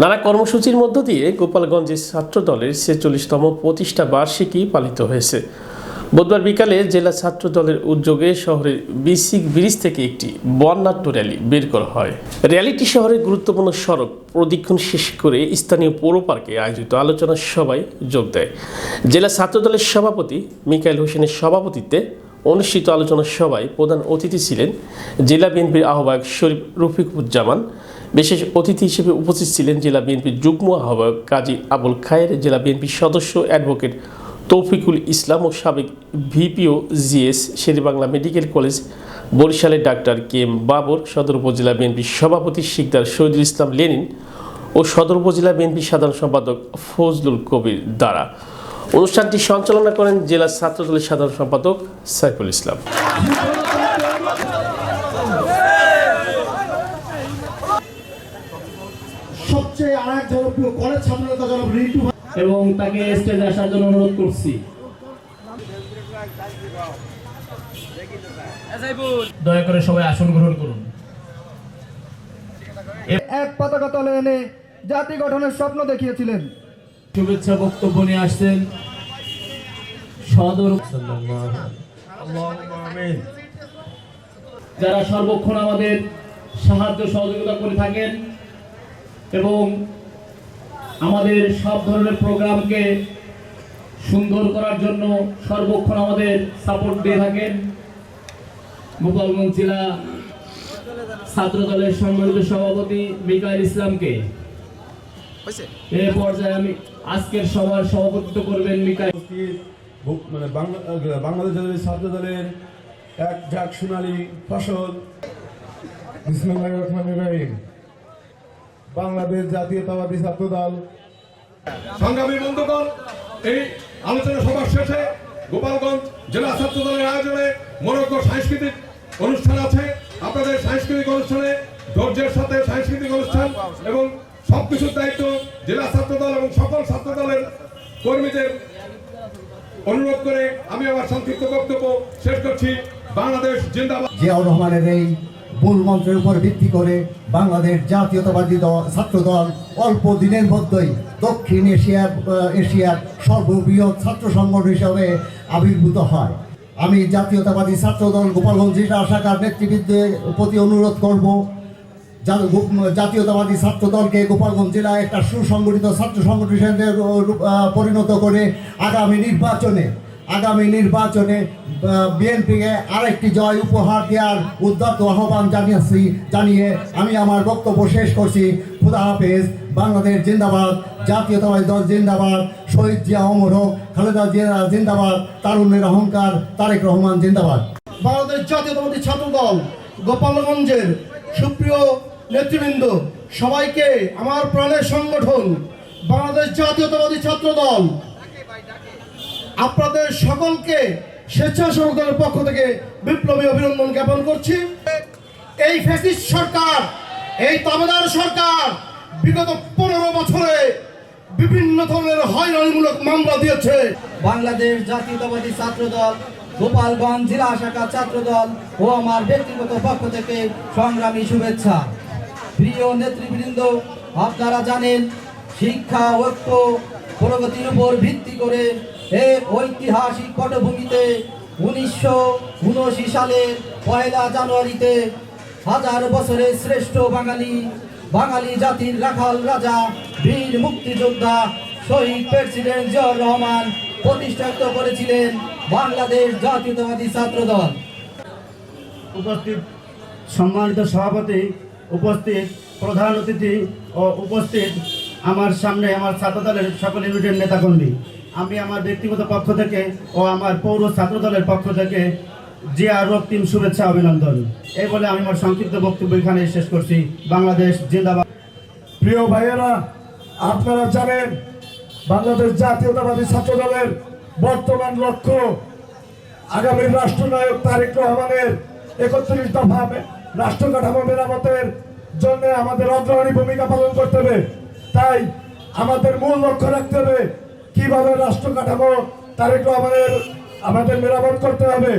নানা কর্মসূচির মধ্য দিয়ে গোপালগঞ্জের ছাত্র দলের ছেচল্লিশতম প্রতিষ্ঠা বার্ষিকী পালিত হয়েছে। বুধবার বিকালে জেলা ছাত্র দলের উদ্যোগে শহরের বিসিক ব্রিজ থেকে একটি বর্ণাঢ্য র্যালি বের করা হয়। র্যালিটি শহরের গুরুত্বপূর্ণ সড়ক প্রদক্ষিণ শেষ করে স্থানীয় পৌর পার্কে আয়োজিত আলোচনা সভায় যোগ দেয়। জেলা ছাত্র দলের সভাপতি মিকাইল হোসেনের সভাপতিত্বে অনুষ্ঠিত আলোচনা সভায় প্রধান অতিথি ছিলেন জেলা বিএনপির আহ্বায়ক শরীফ রফিকুজ্জামান। বিশেষ অতিথি হিসেবে উপস্থিত ছিলেন জেলা বিএনপির যুগ্ম আহ্বায়ক কাজী আবুল খায়ের, জেলা বিএনপির সদস্য অ্যাডভোকেট তৌফিকুল ইসলাম ও সাবেক ভিপিও জিএস শেরেবাংলা মেডিকেল কলেজ বরিশালের ডাক্তার কে এম বাবর, সদর উপজেলা বিএনপির সভাপতি শিকদার শহীদুল ইসলাম লেনিন ও সদর উপজেলা বিএনপির সাধারণ সম্পাদক ফজলুল কবির দ্বারা। অনুষ্ঠানটি সঞ্চালনা করেন জেলা ছাত্রদলের সাধারণ সম্পাদক সাইফুল ইসলাম। সবচেয়ে আর জনপ্রিয় কলেজ ছাত্রনেতা জনাব রিন্টু এবং তাকে স্টেজে আসার জন্য অনুরোধ করছি। দয়া করে সবাই আসন গ্রহণ করুন। এক পতাকা তলে এনে জাতি গঠনের স্বপ্ন দেখিয়েছিলেন। শুভেচ্ছা বক্তব্য নিয়ে আসছেন যারা সর্বক্ষণ আমাদের সাহায্য সহযোগিতা করে থাকেন এবং আমাদের সব ধরনের প্রোগ্রামকে সুন্দর করার জন্য সর্বক্ষণ আমাদের সাপোর্ট দিয়ে থাকেন গোপালগঞ্জ জেলা ছাত্র দলের সম্মানিত সভাপতি মিকাইল ইসলামকে। এ পর্যায়ে আমি আজকের সভার সভাপতিত্ব করবেন মিকাইল। মানে বাংলা- আহ, বাংলাদেশ জাতীয় ছাত্র দলের এক ঝাঁক সোনালী ফসল। বাংলাদেশ জাতীয়তাবাদী ছাত্র দল। সংগ্রামী বন্ধুগণ এই আলোচনা সভা শেষে গোপালগঞ্জ জেলা ছাত্র দলের আয়োজনে মনোজ্ঞ সাংস্কৃতিক অনুষ্ঠান আছে। আপনাদের সাংস্কৃতিক অনুষ্ঠানে ধৈর্যের সাথে সাংস্কৃতিক অনুষ্ঠান এবং সবকিছুর দায়িত্ব জেলা ছাত্র দল এবং সকল ছাত্র দলের কর্মীদের অনুরোধ করে আমি আমার সংক্ষিপ্ত বক্তব্য শেষ করছি। বাংলাদেশ জিন্দাবাদ। জিয়াউর রহমানের এই মূল মন্ত্রের উপর ভিত্তি করে বাংলাদেশ জাতীয়তাবাদী দল, ছাত্র দল অল্প দিনের মধ্যেই দক্ষিণ এশিয়া এশিয়ার সর্ববৃহৎ ছাত্র সংগঠন হিসাবে আবির্ভূত হয়। আমি জাতীয়তাবাদী ছাত্র দল গোপালগঞ্জ জেলা শাখার নেতৃবৃন্দের প্রতি অনুরোধ করব জাতীয়তাবাদী ছাত্র দলকে গোপালগঞ্জ জেলায় একটা সুসংগঠিত ছাত্র সংগঠন পরিণত করে আগামী নির্বাচনে আগামী নির্বাচনে বিএনপিকে আরেকটি জয় উপহার দেওয়ার উদ্যত আহ্বান জানিয়েছি, জানিয়ে আমি আমার বক্তব্য শেষ করছি। খুদা হাফেজ, বাংলাদেশ জিন্দাবাদ, জাতীয়তাবাদী দল জিন্দাবাদ, শহীদ জিয়া অমর হোক, খালেদা জিয়া জিন্দাবাদ, তারুণ্যের অহংকার, তারেক রহমান জিন্দাবাদ। বাংলাদেশ জাতীয়তাবাদী ছাত্র দল গোপালগঞ্জের সুপ্রিয় নেতৃবৃন্দ, সবাইকে আমার প্রাণের সংগঠন, বাংলাদেশ জাতীয়তাবাদী ছাত্র দল আপনাদের সকলকে স্বেচ্ছাসেবক দলের পক্ষ থেকে বিপ্লবী অভিনন্দন জ্ঞাপন করছি। এই ফ্যাসিস্ট সরকার, এই তাবেদার সরকার বিগত পনেরো বছরে বিভিন্ন ধরনের হয়রানিমূলক মামলা দিয়েছে। বাংলাদেশ জাতীয়তাবাদী ছাত্র দল গোপালগঞ্জ জেলা শাখা ছাত্র দল ও আমার ব্যক্তিগত পক্ষ থেকে সংগ্রামী শুভেচ্ছা। প্রিয় নেতৃবৃন্দ, আপনারা জানেন শিক্ষা, ঐক্য, প্রগতির উপর ভিত্তি করে এক ঐতিহাসিক পটভূমিতে উনিশশো উনআশি সালের পয়লা জানুয়ারিতে হাজার বছরের শ্রেষ্ঠ বাঙালি বাঙালি জাতির রাখাল রাজা, বীর মুক্তিযোদ্ধা, শহীদ প্রেসিডেন্ট জিয়াউর রহমান প্রতিষ্ঠিত করেছিলেন বাংলাদেশ জাতীয়তাবাদী ছাত্র দল উপস্থিত সম্মানিত সভাপতি উপস্থিত প্রধান অতিথি ও উপস্থিত আমার সামনে আমার ছাত্র দলের সকল ইউনিটের নেতাকর্মী। আমি আমার ব্যক্তিগত পক্ষ থেকে ও আমার পৌর ছাত্র দলের পক্ষ থেকে জিয়া রক্তিম শুভেচ্ছা অভিনন্দন। এই বলে আমি আমার সংক্ষিপ্ত বক্তব্য এখানে শেষ করছি। বাংলাদেশ জিন্দাবাদ। প্রিয় ভাইয়েরা, আপনারা জানেন বাংলাদেশ জাতীয়তাবাদী ছাত্র দলের বর্তমান লক্ষ্য আগামী রাষ্ট্রনায়ক তারেক রহমানের একত্রিশ দফা রাষ্ট্র কাঠামো মেরামতের জন্য আমাদের অগ্রণী ভূমিকা পালন করতে হবে। তাই আমাদের মূল লক্ষ্য রাখতে হবে কীভাবে রাষ্ট্র কাঠামো তারেক আমাদের আমাদের মেরামত করতে হবে।